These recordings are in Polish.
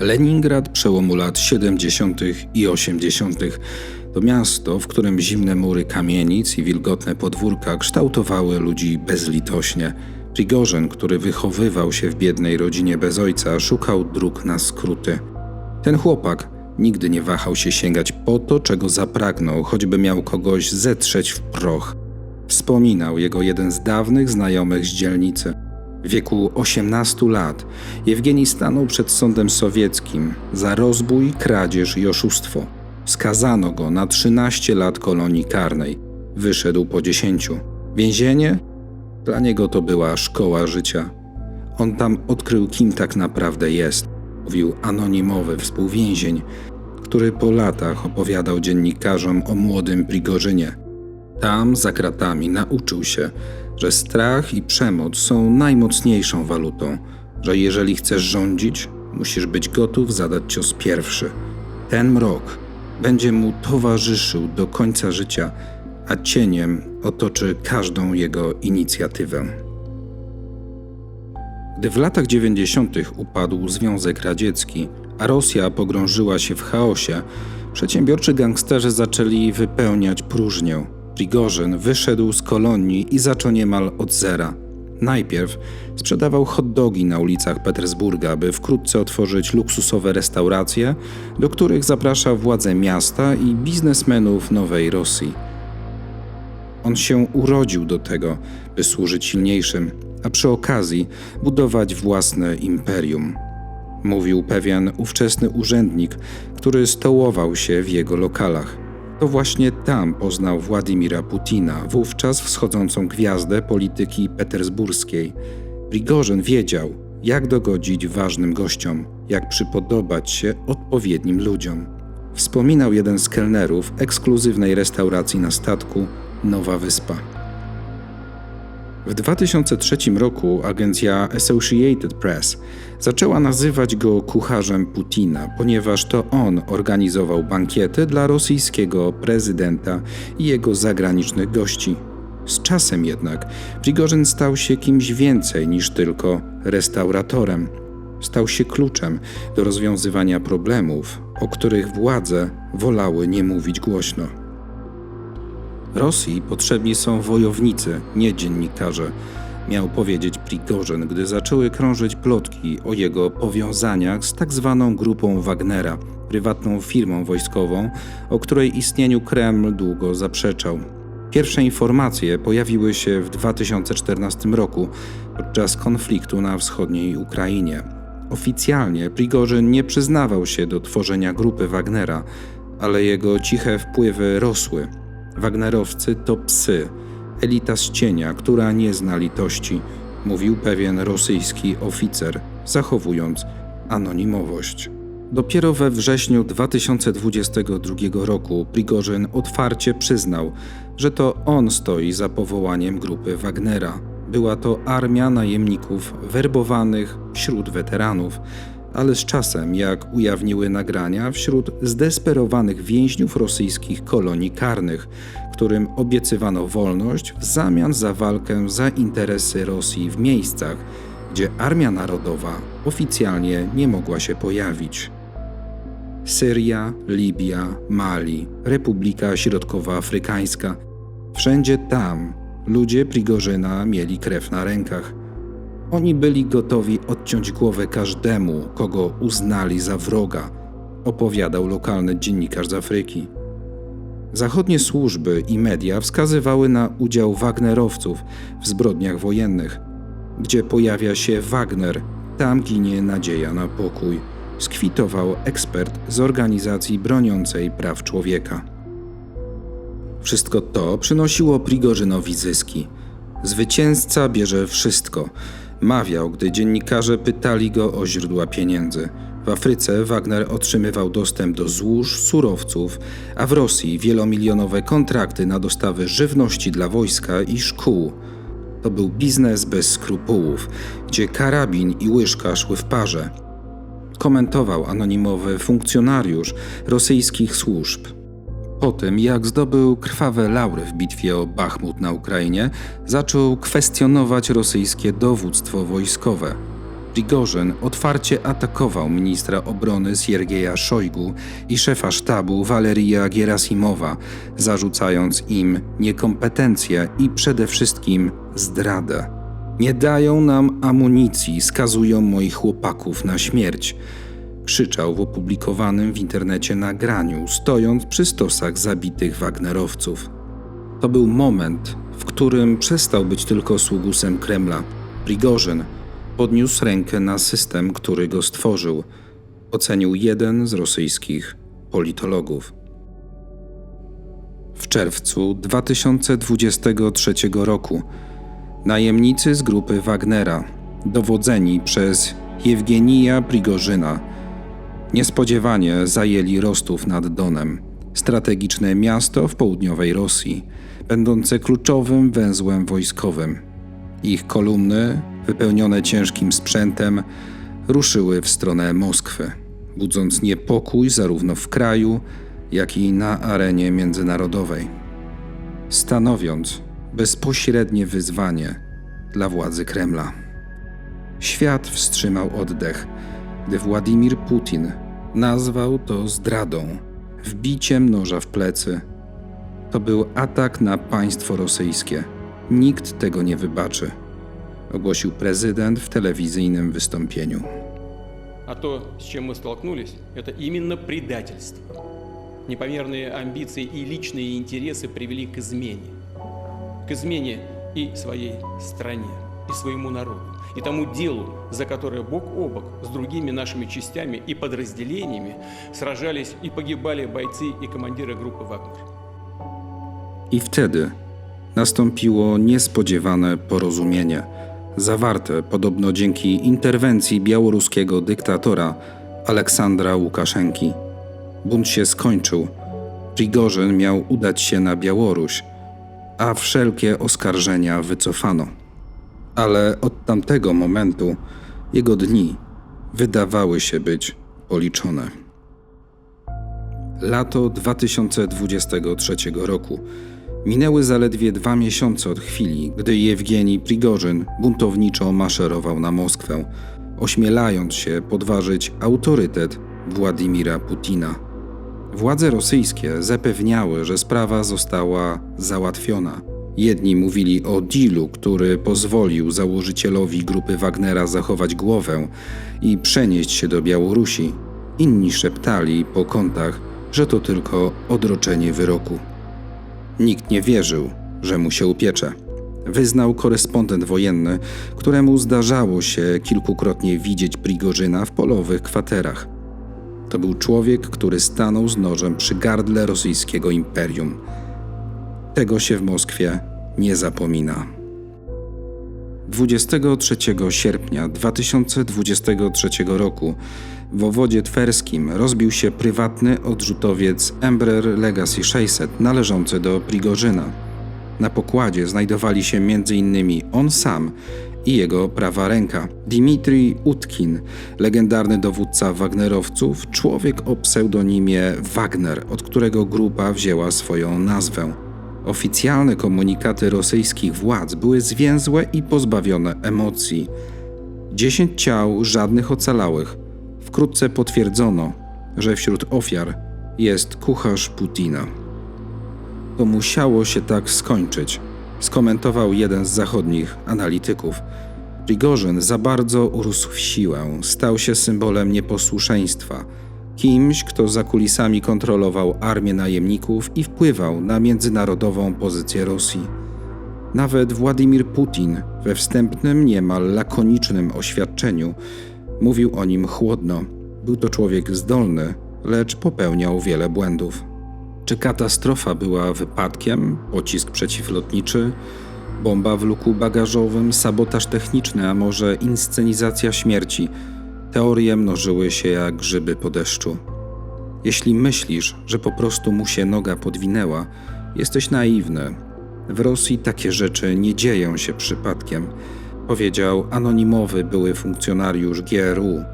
Leningrad przełomu lat 70. i 80. to miasto, w którym zimne mury kamienic i wilgotne podwórka kształtowały ludzi bezlitośnie. Prigorzyn, który wychowywał się w biednej rodzinie bez ojca, szukał dróg na skróty. Ten chłopak nigdy nie wahał się sięgać po to, czego zapragnął, choćby miał kogoś zetrzeć w proch. Wspominał jego jeden z dawnych znajomych z dzielnicy. W wieku 18 lat Jewgeni stanął przed sądem sowieckim za rozbój, kradzież i oszustwo. Skazano go na 13 lat kolonii karnej. Wyszedł po 10. Więzienie? Dla niego to była szkoła życia. On tam odkrył, kim tak naprawdę jest. Mówił anonimowy współwięzień, który po latach opowiadał dziennikarzom o młodym Prigorzynie. Tam, za kratami, nauczył się, że strach i przemoc są najmocniejszą walutą, że jeżeli chcesz rządzić, musisz być gotów zadać cios pierwszy. Ten mrok będzie mu towarzyszył do końca życia, a cieniem otoczy każdą jego inicjatywę. Gdy w latach 90. upadł Związek Radziecki, a Rosja pogrążyła się w chaosie, przedsiębiorczy gangsterzy zaczęli wypełniać próżnię. Prigorzyn wyszedł z kolonii i zaczął niemal od zera. Najpierw sprzedawał hot dogi na ulicach Petersburga, by wkrótce otworzyć luksusowe restauracje, do których zapraszał władze miasta i biznesmenów Nowej Rosji. On się urodził do tego, by służyć silniejszym, a przy okazji budować własne imperium. Mówił pewien ówczesny urzędnik, który stołował się w jego lokalach. To właśnie tam poznał Władimira Putina, wówczas wschodzącą gwiazdę polityki petersburskiej. Prigorzyn wiedział, jak dogodzić ważnym gościom, jak przypodobać się odpowiednim ludziom. Wspominał jeden z kelnerów ekskluzywnej restauracji na statku Nowa Wyspa. W 2003 roku agencja Associated Press zaczęła nazywać go kucharzem Putina, ponieważ to on organizował bankiety dla rosyjskiego prezydenta i jego zagranicznych gości. Z czasem jednak Prigorzyn stał się kimś więcej niż tylko restauratorem. Stał się kluczem do rozwiązywania problemów, o których władze wolały nie mówić głośno. Rosji potrzebni są wojownicy, nie dziennikarze, miał powiedzieć Prigorzyn, gdy zaczęły krążyć plotki o jego powiązaniach z tak zwaną grupą Wagnera, prywatną firmą wojskową, o której istnieniu Kreml długo zaprzeczał. Pierwsze informacje pojawiły się w 2014 roku podczas konfliktu na wschodniej Ukrainie. Oficjalnie Prigorzyn nie przyznawał się do tworzenia grupy Wagnera, ale jego ciche wpływy rosły. Wagnerowcy to psy, elita z cienia, która nie zna litości, mówił pewien rosyjski oficer, zachowując anonimowość. Dopiero we wrześniu 2022 roku Prigorzyn otwarcie przyznał, że to on stoi za powołaniem grupy Wagnera. Była to armia najemników werbowanych wśród weteranów, ale z czasem, jak ujawniły nagrania, wśród zdesperowanych więźniów rosyjskich kolonii karnych, którym obiecywano wolność w zamian za walkę za interesy Rosji w miejscach, gdzie Armia Narodowa oficjalnie nie mogła się pojawić. Syria, Libia, Mali, Republika Środkowoafrykańska wszędzie tam ludzie Prigorzyna mieli krew na rękach. Oni byli gotowi odciąć głowę każdemu, kogo uznali za wroga, opowiadał lokalny dziennikarz z Afryki. Zachodnie służby i media wskazywały na udział Wagnerowców w zbrodniach wojennych. Gdzie pojawia się Wagner, tam ginie nadzieja na pokój, skwitował ekspert z organizacji broniącej praw człowieka. Wszystko to przynosiło Prigorzynowi zyski. Zwycięzca bierze wszystko, mawiał, gdy dziennikarze pytali go o źródła pieniędzy. W Afryce Wagner otrzymywał dostęp do złóż, surowców, a w Rosji wielomilionowe kontrakty na dostawy żywności dla wojska i szkół. To był biznes bez skrupułów, gdzie karabin i łyżka szły w parze. Komentował anonimowy funkcjonariusz rosyjskich służb. Po tym, jak zdobył krwawe laury w bitwie o Bachmut na Ukrainie, zaczął kwestionować rosyjskie dowództwo wojskowe. Prigorzyn otwarcie atakował ministra obrony Siergieja Szojgu i szefa sztabu Walerija Gierasimowa, zarzucając im niekompetencję i przede wszystkim zdradę. Nie dają nam amunicji, skazują moich chłopaków na śmierć. Krzyczał w opublikowanym w internecie nagraniu, stojąc przy stosach zabitych Wagnerowców. To był moment, w którym przestał być tylko sługusem Kremla. Prigorzyn podniósł rękę na system, który go stworzył, ocenił jeden z rosyjskich politologów. W czerwcu 2023 roku najemnicy z grupy Wagnera, dowodzeni przez Jewgenija Prigorzyna, niespodziewanie zajęli Rostów nad Donem, strategiczne miasto w południowej Rosji, będące kluczowym węzłem wojskowym. Ich kolumny, wypełnione ciężkim sprzętem, ruszyły w stronę Moskwy, budząc niepokój zarówno w kraju, jak i na arenie międzynarodowej, stanowiąc bezpośrednie wyzwanie dla władzy Kremla. Świat wstrzymał oddech, gdy Władimir Putin nazwał to zdradą, wbiciem noża w plecy. To był atak na państwo rosyjskie. Nikt tego nie wybaczy, ogłosił prezydent w telewizyjnym wystąpieniu. А то, с чем мы столкнулись, это именно предательство. Непомерные амбиции и личные интересы привели к измене. К измене и своей стране, и своему народу, и тому делу, за которое бок о бок с другими нашими частями и подразделениями сражались и погибали бойцы и командиры группы «Вагнер». I wtedy nastąpiło niespodziewane porozumienie, zawarte podobno dzięki interwencji białoruskiego dyktatora Aleksandra Łukaszenki. Bunt się skończył. Prigorzyn miał udać się na Białoruś, a wszelkie oskarżenia wycofano. Ale od tamtego momentu jego dni wydawały się być policzone. Lato 2023 roku. Minęły zaledwie dwa miesiące od chwili, gdy Jewgeni Prigorzyn buntowniczo maszerował na Moskwę, ośmielając się podważyć autorytet Władimira Putina. Władze rosyjskie zapewniały, że sprawa została załatwiona. Jedni mówili o dealu, który pozwolił założycielowi grupy Wagnera zachować głowę i przenieść się do Białorusi. Inni szeptali po kątach, że to tylko odroczenie wyroku. Nikt nie wierzył, że mu się upiecze. Wyznał korespondent wojenny, któremu zdarzało się kilkukrotnie widzieć Prigorzyna w polowych kwaterach. To był człowiek, który stanął z nożem przy gardle rosyjskiego imperium. Tego się w Moskwie nie zapomina. 23 sierpnia 2023 roku w obwodzie twerskim rozbił się prywatny odrzutowiec Embraer Legacy 600 należący do Prigorzyna. Na pokładzie znajdowali się m.in. on sam i jego prawa ręka. Dmitrij Utkin, legendarny dowódca Wagnerowców, człowiek o pseudonimie Wagner, od którego grupa wzięła swoją nazwę. Oficjalne komunikaty rosyjskich władz były zwięzłe i pozbawione emocji. Dziesięć ciał, żadnych ocalałych. Wkrótce potwierdzono, że wśród ofiar jest kucharz Putina. To musiało się tak skończyć, skomentował jeden z zachodnich analityków. Prigorzyn za bardzo urósł w siłę, stał się symbolem nieposłuszeństwa, kimś, kto za kulisami kontrolował armię najemników i wpływał na międzynarodową pozycję Rosji. Nawet Władimir Putin we wstępnym, niemal lakonicznym oświadczeniu mówił o nim chłodno. Był to człowiek zdolny, lecz popełniał wiele błędów. Czy katastrofa była wypadkiem, pocisk przeciwlotniczy, bomba w luku bagażowym, sabotaż techniczny, a może inscenizacja śmierci? Teorie mnożyły się jak grzyby po deszczu. Jeśli myślisz, że po prostu mu się noga podwinęła, jesteś naiwny. W Rosji takie rzeczy nie dzieją się przypadkiem, powiedział anonimowy były funkcjonariusz GRU,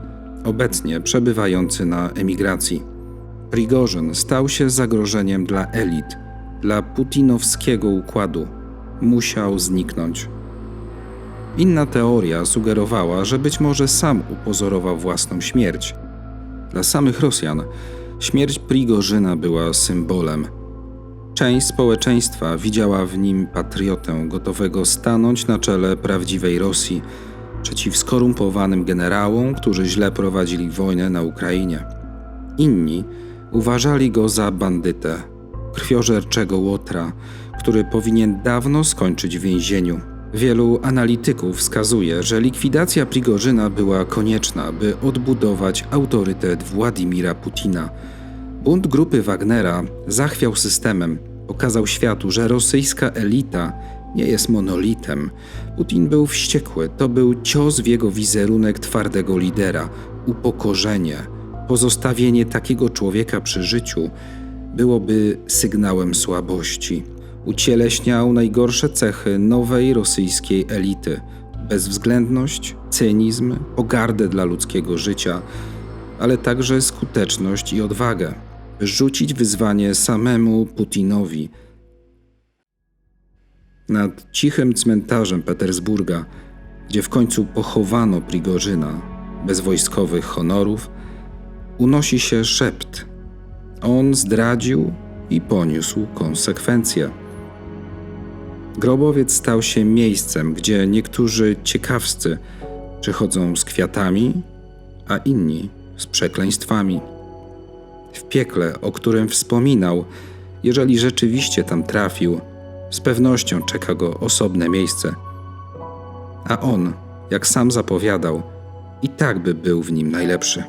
obecnie przebywający na emigracji. Prigorzyn stał się zagrożeniem dla elit, dla putinowskiego układu. Musiał zniknąć. Inna teoria sugerowała, że być może sam upozorował własną śmierć. Dla samych Rosjan śmierć Prigorzyna była symbolem. Część społeczeństwa widziała w nim patriotę gotowego stanąć na czele prawdziwej Rosji przeciw skorumpowanym generałom, którzy źle prowadzili wojnę na Ukrainie. Inni uważali go za bandytę, krwiożerczego łotra, który powinien dawno skończyć w więzieniu. Wielu analityków wskazuje, że likwidacja Prigorzyna była konieczna, by odbudować autorytet Władimira Putina. Bunt grupy Wagnera zachwiał systemem, pokazał światu, że rosyjska elita nie jest monolitem. Putin był wściekły, to był cios w jego wizerunek twardego lidera, upokorzenie. Pozostawienie takiego człowieka przy życiu byłoby sygnałem słabości. Ucieleśniał najgorsze cechy nowej rosyjskiej elity: bezwzględność, cynizm, pogardę dla ludzkiego życia, ale także skuteczność i odwagę, by rzucić wyzwanie samemu Putinowi. Nad cichym cmentarzem Petersburga, gdzie w końcu pochowano Prigorzyna bez wojskowych honorów, unosi się szept. On zdradził i poniósł konsekwencje. Grobowiec stał się miejscem, gdzie niektórzy ciekawscy przychodzą z kwiatami, a inni z przekleństwami. W piekle, o którym wspominał, jeżeli rzeczywiście tam trafił, z pewnością czeka go osobne miejsce. A on, jak sam zapowiadał, i tak by był w nim najlepszy.